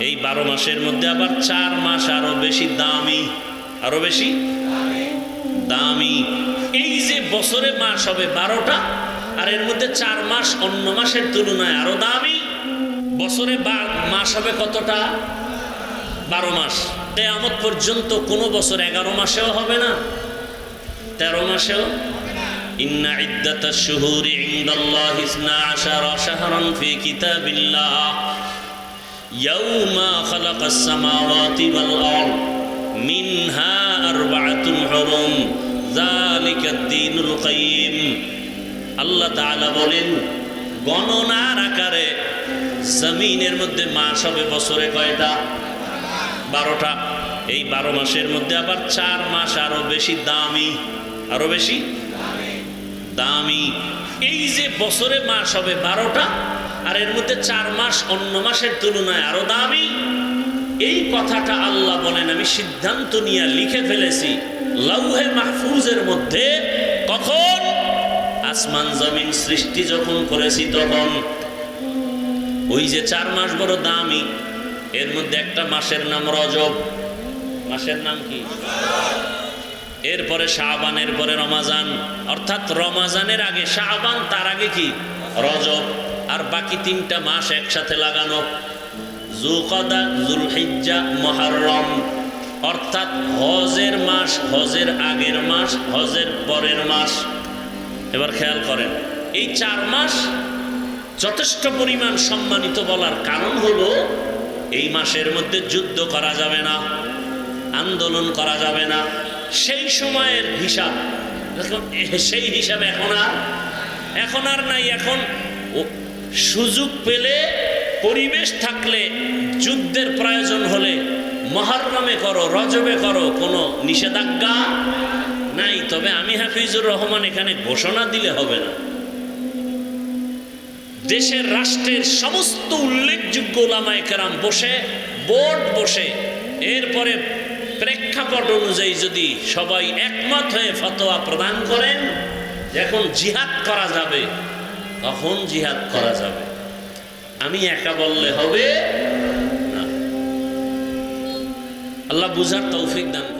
এই বারো মাসের মধ্যে আবার চার মাস আরও বেশি দামি। আরও বেশি? দামি। এই যে বছরে মাস হবে বারোটা, আর এর মধ্যে চার মাস অন্য মাসের তুলনায় আরও দামি। বছরে মাস হবে কতটা? বারো মাস। তেয়ামত পর্যন্ত কোনো বছর এগারো মাসেও হবে না। তেরো মাসেও। ইন্না ইন্দাল্লাহ ইসনা আশার অসাহারণ ফি কিতাবিল্লাহ। ইয়াউমা খালাকাস সামাওয়াতি ওয়াল আরদ, মিনহা আরবাআতুন হুরুম, যালিকা দ্বীনুল কাইয়্যিম আল্লাহ তাআলা বলেন, গণনার আকারে জমিনের মধ্যে মাস হবে বছরে কয়টা? বারোটা। এই বারো মাসের মধ্যে আবার চার মাস আরও বেশি দামি। আরও বেশি? দামি। এই যে বছরে মাস হবে বারোটা আর এর মধ্যে চার মাস, অন্য মাসের তুলনায় আরও দামি। এই কথাটা আল্লাহ বলেন, আমি সিদ্ধান্ত নিয়ে লিখে ফেলেছি লৌহে মাহফুজের মধ্যে। কখন? আসমান জমিন সৃষ্টি যখন করেছি তখন। ওই যে চার মাস বড় দামি, এর মধ্যে একটা মাসের নাম রজব। মাসের নাম কি? এরপরে শাহবানের পরে রমাজান। অর্থাৎ রমাজানের আগে শাহবান তার আগে কি? রজব। আর বাকি তিনটা মাস একসাথে লাগানো। জুকদা জুলহিজ্জা, মহারম। অর্থাৎ হজের মাস, হজের আগের মাস, হজের পরের মাস। এবার খেয়াল করেন, এই চার মাস যথেষ্ট পরিমাণ সম্মানিত বলার কারণ হলো, এই মাসের মধ্যে যুদ্ধ করা যাবে না, আন্দোলন করা যাবে না। সেই সময়ের হিসাব, সেই হিসাব এখন আর এখন আর নাই। এখন সুযোগ পেলে, পরিবেশ থাকলে, যুদ্ধের প্রয়োজন হলে, মহারমে করো, রজবে করো, কোনো নিষেধাজ্ঞা নাই। তবে আমি হাফিজুর রহমান এখানে ঘোষণা দিলে হবে না। দেশের রাষ্ট্রের সমস্ত উল্লেখযোগ্য ওলামায়ে কেরাম বসে, বোর্ড বসে, এরপরে প্রেক্ষাপট অনুযায়ী যদি সবাই একমত হয়ে ফতোয়া প্রদান করেন, এখন জিহাদ করা যাবে। তখন জিহাদ করা যাবে আমি একা বললে হবে আল্লাহ বুঝার তৌফিক দান।